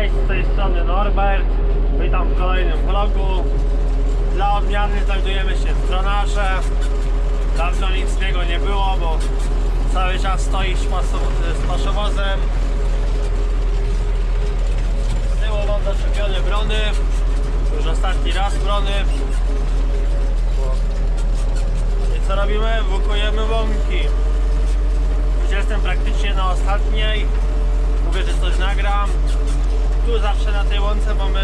Cześć, z tej strony Norbert. Witam w kolejnym vlogu. Dla odmiany znajdujemy się w Tronarze. Dawno nic z niego nie było, bo cały czas stoi z paszowozem. Z tyłu mam zaczepione brony. Już ostatni raz brony. I co robimy? Włókujemy łąki. Już jestem praktycznie na ostatniej. Mówię, że coś nagram. Tu zawsze na tej łące mamy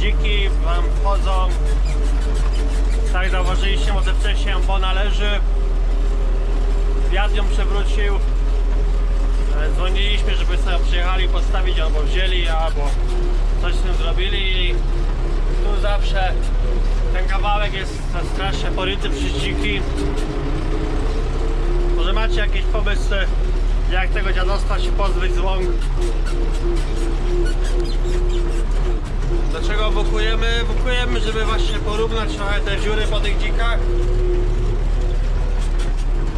dziki, wam wchodzą. Tak zauważyliście może wcześniej ambona leży. Wiatr ją przewrócił. E, Dzwoniliśmy, żeby sobie przyjechali postawić albo wzięli, albo coś z tym zrobili. Tu zawsze ten kawałek jest strasznie poryty przez dziki. Może macie jakieś pomysły, jak tego dziadostwa się pozbyć z łąk? Dlaczego wokujemy? Wokujemy, żeby właśnie porównać trochę te dziury po tych dzikach.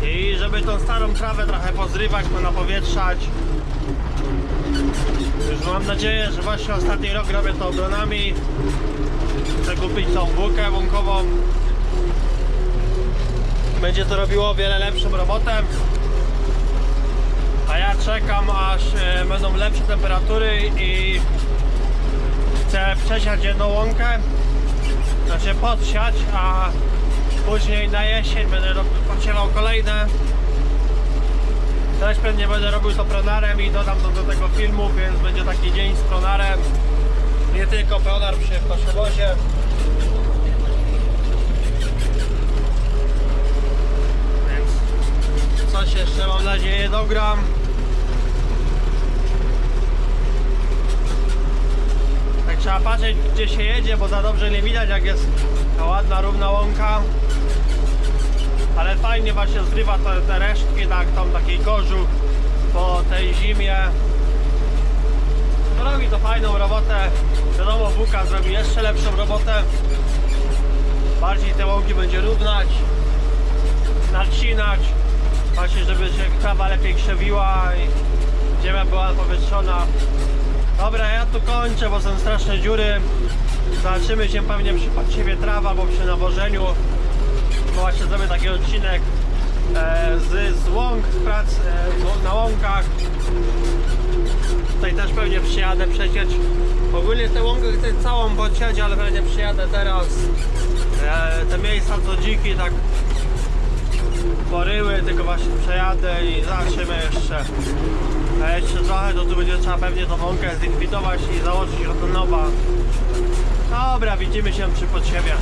I żeby tą starą trawę trochę pozrywać, ponapowietrzać. Już mam nadzieję, że właśnie ostatni rok robię to obronami. Chcę kupić tą bukę łąkową. Będzie to robiło o wiele lepszą robotę. Ja czekam aż e, będą lepsze temperatury i chcę przesiać jedną łąkę, znaczy podsiać, a później na jesień będę podsiewał kolejne. Też pewnie będę robił to pronarem i dodam to do tego filmu, więc będzie taki dzień z pronarem. Nie tylko pronar przy paszowozie. Więc coś jeszcze mam nadzieję dogram. Trzeba patrzeć gdzie się jedzie, bo za dobrze nie widać jak jest ta ładna, równa łąka. Ale fajnie właśnie zrywa te, te resztki, tak, tam taki kożuch po tej zimie. No robi to fajną robotę. Wiadomo, Buka zrobi jeszcze lepszą robotę. Bardziej te łąki będzie równać, nacinać. Właśnie, żeby się trawa lepiej krzewiła i ziemia była powietrzona. Dobra, ja tu kończę, bo są straszne dziury. Zobaczymy się pewnie przy podsiewie traw albo przy nawożeniu. Bo właśnie zrobię taki odcinek e, z, z łąk, z prac e, na łąkach. Tutaj też pewnie przyjadę przecieć. Ogólnie tę łąkę chcę całą podsiać, ale pewnie przyjadę teraz. E, te miejsca co dziki tak poryły, tylko właśnie przejadę i zobaczymy jeszcze. Jeszcze trochę, to tu będzie trzeba pewnie tą łąkę zlikwidować i założyć od nowa. Dobra, widzimy się przy podsiewie.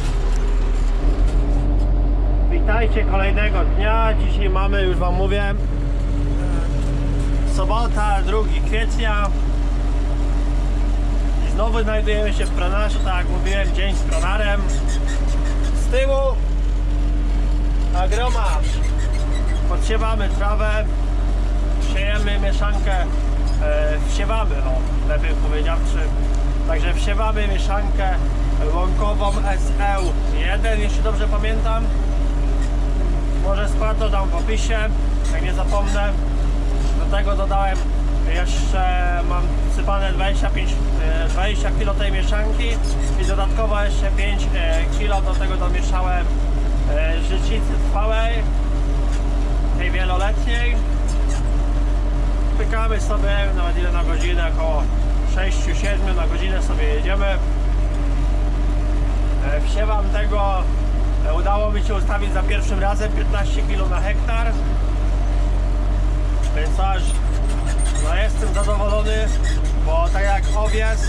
Witajcie kolejnego dnia. Dzisiaj mamy, już Wam mówię, e, sobota, 2 kwietnia. I znowu znajdujemy się w pronarzu, tak jak mówiłem, dzień z pronarem. Z tyłu agroma. Podsiewamy trawę, siejemy mieszankę, e, wsiewamy, o, lepiej powiedziawszy. Także wsiewamy mieszankę łąkową SEU1, jeśli dobrze pamiętam. Może skład dodam w opisie, jak nie zapomnę. Do tego dodałem jeszcze, mam sypane 25, e, 20 kg tej mieszanki i dodatkowo jeszcze 5 kg do tego domieszałem e, życicy trwałej, tej wieloletniej. Pykamy sobie nawet ile na godzinę, około 6-7 na godzinę sobie jedziemy. E, Wsiewam tego, e, udało mi się ustawić za pierwszym razem 15 kg na hektar. Więc aż no jestem zadowolony, bo tak jak owiec,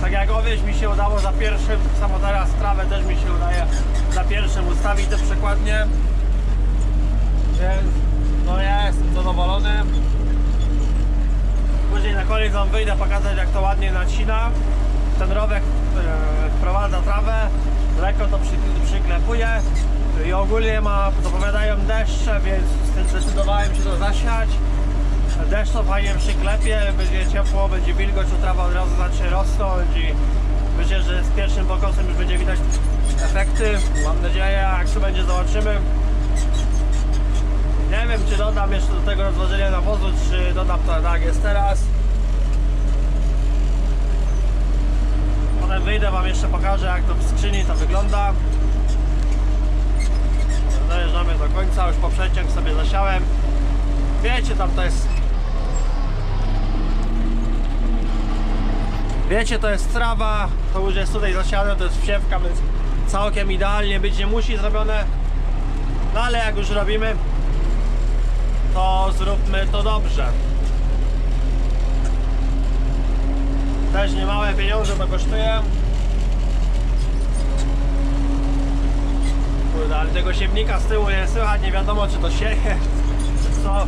tak jak owiec mi się udało za pierwszym, tak samo teraz trawę też mi się udaje za pierwszym ustawić te przekładnie. Więc Później na koniec wam wyjdę pokazać jak to ładnie nacina. Ten rowek e, wprowadza trawę, lekko to przy, przyklepuje i ogólnie ma, zapowiadają deszcze, więc zdecydowałem się to zasiać. Deszcz to fajnie przyklepie, będzie ciepło, będzie wilgoć, trawa od razu zacznie rosnąć i myślę, że z pierwszym pokosem już będzie widać efekty. Mam nadzieję, jak to będzie zobaczymy. Nie wiem dodam jeszcze do tego rozłożenia nawozu, czy dodam to tak jest teraz. wyjdę wam jeszcze pokażę jak to w skrzyni to wygląda. Dojeżdżamy do końca, już poprzeciąg sobie zasiałem. Wiecie, tam to jest... Wiecie, to jest trawa, to już jest tutaj zasiane, to jest wsiewka, więc całkiem idealnie być nie musi zrobione. No ale jak już robimy, to zróbmy to dobrze. Też nie małe pieniądze to kosztuje. Kurde, ale tego siewnika z tyłu nie słychać, nie wiadomo czy to sieje, czy co.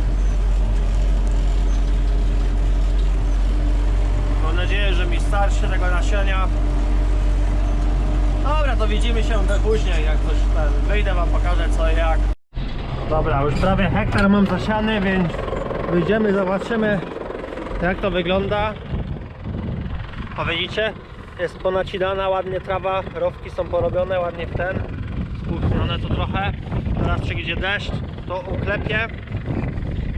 Mam nadzieję, że mi starczy tego nasienia. Dobra, to widzimy się później, jak coś ten, wyjdę wam pokażę co i jak. Dobra, już prawie hektar mam zasiany, więc wyjdziemy, zobaczymy jak to wygląda. A widzicie? Jest ponacinana ładnie trawa, rowki są porobione ładnie w ten. Spłuchnione to trochę. Teraz przyjdzie deszcz, to uklepie.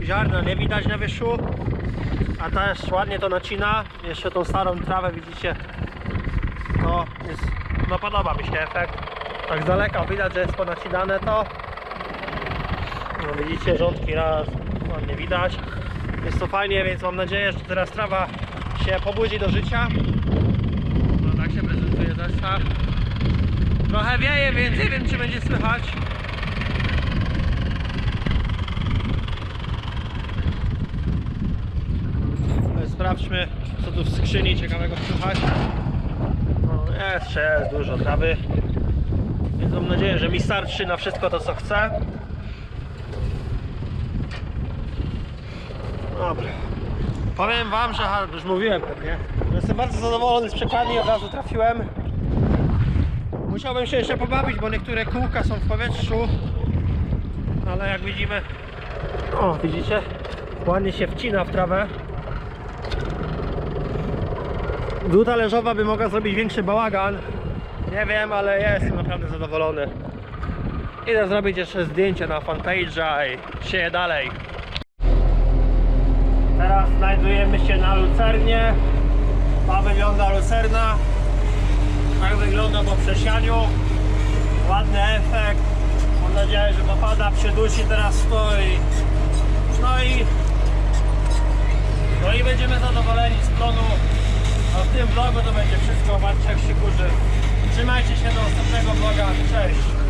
Ziarna nie widać na wierzchu. A też ładnie to nacina. Jeszcze tą starą trawę widzicie. To jest, no podoba mi się efekt. Tak z daleka widać, że jest ponacinane to. No widzicie, rządki raz ładnie widać. Jest to fajnie, więc mam nadzieję, że teraz trawa się pobudzi do życia. No tak się prezentuje zestaw. Trochę wieje, więc nie wiem czy będzie słychać. Ale Sprawdźmy co tu w skrzyni ciekawego słychać. No, jeszcze jest dużo trawy. Więc mam nadzieję, że mi starczy na wszystko to co chcę. Dobra. Powiem wam, że już mówiłem pewnie. Jestem bardzo zadowolony z przekładni, od razu trafiłem. Musiałbym się jeszcze pobawić, bo niektóre kółka są w powietrzu. Ale jak widzimy. O, widzicie? Ładnie się wcina w trawę. Dłuta leżowa by mogła zrobić większy bałagan. Nie wiem, ale jestem naprawdę zadowolony. Idę zrobić jeszcze zdjęcie na fanpage'a i sieję dalej. Teraz znajdujemy się na lucernie. Ta wygląda lucerna. Tak wygląda po przesianiu. Ładny efekt. Mam nadzieję, że popada, przydusi teraz stoi. No i no i będziemy zadowoleni z plonu. A w tym vlogu to będzie wszystko. Zobaczcie jak się kurzy. Trzymajcie się do następnego vloga. Cześć.